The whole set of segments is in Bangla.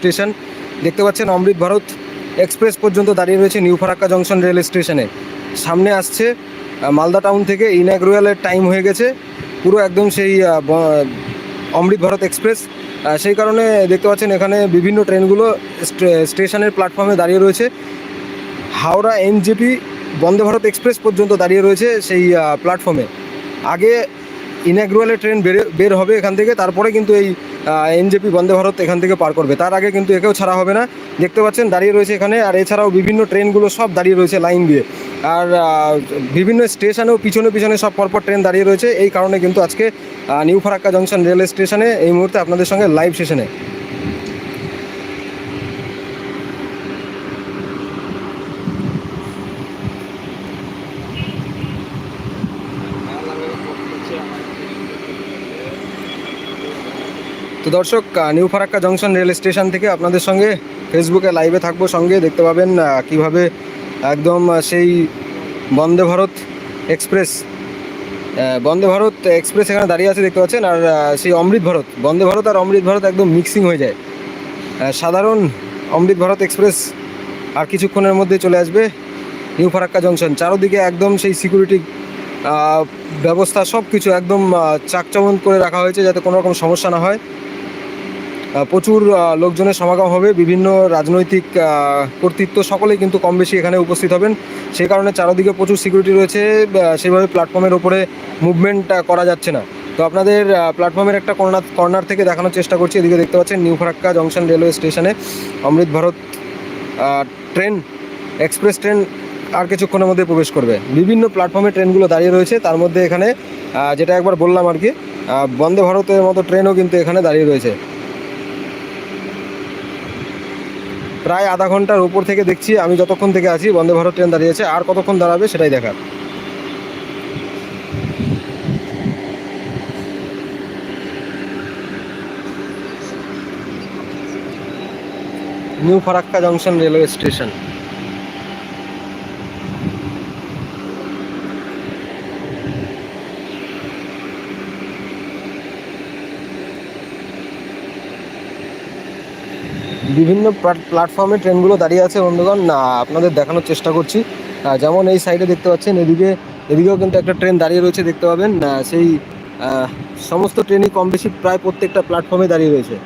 স্টেশন। দেখতে পাচ্ছেন অমৃত ভারত এক্সপ্রেস পর্যন্ত দাঁড়িয়ে রয়েছে নিউ ফারাক্কা জংশন রেল স্টেশনে। সামনে আসছে মালদা টাউন থেকে ইনাগ্রুয়ালের টাইম হয়ে গেছে। পুরো একদম সেই অমৃত ভারত এক্সপ্রেস। সেই কারণে দেখতে পাচ্ছেন এখানে বিভিন্ন ট্রেনগুলো স্টে- স্টেশনের প্ল্যাটফর্মে দাঁড়িয়ে রয়েছে। হাওড়া এনজেপি বন্দে ভারত এক্সপ্রেস পর্যন্ত দাঁড়িয়ে রয়েছে সেই প্ল্যাটফর্মে। আগে ইনাগ্রুয়ালের ট্রেন বেরে, বের হবে এখান থেকে, তারপরে কিন্তু এই এনজেপি, বন্দে ভারত এখান থেকে পার করবে। তার আগে কিন্তু একেও ছাড়া হবে না। দেখতে পাচ্ছেন, দাঁড়িয়ে রয়েছে এখানে। আর এছাড়াও বিভিন্ন ট্রেনগুলো সব দাঁড়িয়ে রয়েছে লাইন দিয়ে। আর বিভিন্ন স্টেশনেও পিছনে পিছনে সব পরপর ট্রেন দাঁড়িয়ে রয়েছে। এই কারণে কিন্তু আজকে নিউ ফারাক্কা জংশন রেলওয়ে স্টেশনে এই মুহূর্তে আপনাদের সঙ্গে লাইভ সেশনে তো দর্শক new Farakka junction rail station থেকে আপনাদের সঙ্গে ফেসবুকে লাইভে থাকব। সঙ্গে দেখতে পাবেন কীভাবে একদম সেই বন্দে ভারত এক্সপ্রেস বন্দে ভারত এক্সপ্রেস এখানে দাঁড়িয়ে আছে, দেখতে পাচ্ছেন। আর সেই অমৃত ভারত, বন্দে ভারত আর অমৃত ভারত একদম মিক্সিং হয়ে যায়। সাধারণ অমৃত ভারত এক্সপ্রেস আর কিছুক্ষণের মধ্যে চলে আসবে নিউ ফারাক্কা জংশন। চারোদিকে একদম সেই সিকিউরিটি ব্যবস্থা সব কিছু একদম চাকচমন করে রাখা হয়েছে, যাতে কোনো রকম সমস্যা না হয়। প্রচুর লোকজনের সমাগম হবে, বিভিন্ন রাজনৈতিক কর্তৃত্ব সকলেই কিন্তু কম বেশি এখানে উপস্থিত হবেন। সেই কারণে চারদিকে প্রচুর সিকিউরিটি রয়েছে সেভাবে প্ল্যাটফর্মের ওপরে মুভমেন্ট করা যাচ্ছে না। তো আপনাদের প্ল্যাটফর্মের একটা কর্নার কর্নার থেকে দেখানোর চেষ্টা করছি। এদিকে দেখতে পাচ্ছেন নিউ ফারাক্কা জংশন রেলওয়ে স্টেশনে Amrit Bharat train express train আর কিছুক্ষণের মধ্যে প্রবেশ করবে। বিভিন্ন প্ল্যাটফর্মে ট্রেনগুলো দাঁড়িয়ে রয়েছে, তার মধ্যে এখানে যেটা একবার বললাম আর কি বন্দে ভারতের মতো ট্রেনও কিন্তু এখানে দাঁড়িয়ে রয়েছে। প্রায় আধা ঘণ্টার উপর থেকে দেখছি, আমি যতক্ষণ থেকে আছি, বন্দে ভারত ট্রেন দাঁড়িয়েছে। আর কতক্ষণ দাঁড়াবে সেটাই দেখার। New Farakka junction railway station. বিভিন্ন প্ল্যাটফর্মে ট্রেনগুলো দাঁড়িয়ে আছে, বন্ধুগণ। না, আপনাদের দেখানোর চেষ্টা করছি। যেমন এই সাইডে দেখতে পাচ্ছেন, এদিকে, এদিকেও কিন্তু একটা ট্রেন দাঁড়িয়ে রয়েছে, দেখতে পাবেন। সেই সমস্ত ট্রেনই কম বেশি প্রায় প্রত্যেকটা প্ল্যাটফর্মে দাঁড়িয়ে রয়েছে।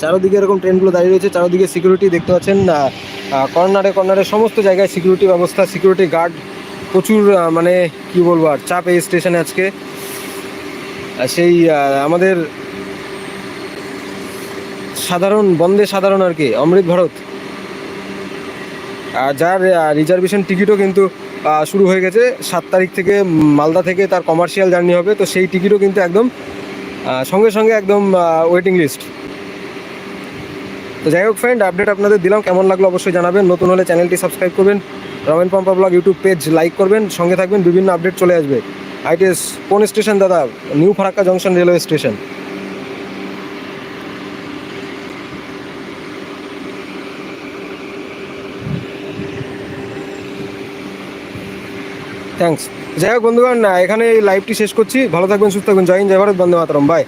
চারোদিকে এরকম ট্রেনগুলো দাঁড়িয়ে রয়েছে, চারোদিকে সিকিউরিটি দেখতে পাচ্ছেন। কর্নারে কর্নারে সমস্ত জায়গায় সিকিউরিটি ব্যবস্থা সিকিউরিটি গার্ড প্রচুর মানে কি বলব আর, চাপ এই স্টেশনে আজকে। সেই আমাদের সাধারণ, বন্দে সাধারণ আর কি, অমৃত ভারত। যার রিজার্ভেশন টিকিটও কিন্তু শুরু হয়ে গেছে। সাত তারিখ থেকে মালদা থেকে তার কমার্শিয়াল জার্নি হবে। তো সেই টিকিটও কিন্তু একদম সঙ্গে সঙ্গে একদম ওয়েটিং লিস্ট তো যাই হোক ফ্রেন্ড আপডেট আপনাদের দিলাম। কেমন লাগল অবশ্যই জানাবেন। নতুন হলে চ্যানেলটি সাবস্ক্রাইব করবেন। Ramen Pampa vlog YouTube page like করবেন। সঙ্গে থাকবেন, বিভিন্ন আপডেট চলে আসবে। আইটিএস কোন স্টেশন দাদা? New Farakka junction railway station thanks যাই হোক বন্ধুগণ এখানে এই লাইভটি শেষ করছি। ভালো থাকবেন, সুস্থ থাকবেন। জয় হিন্দ, জয় ভারত, বন্দে মাতরম। বাই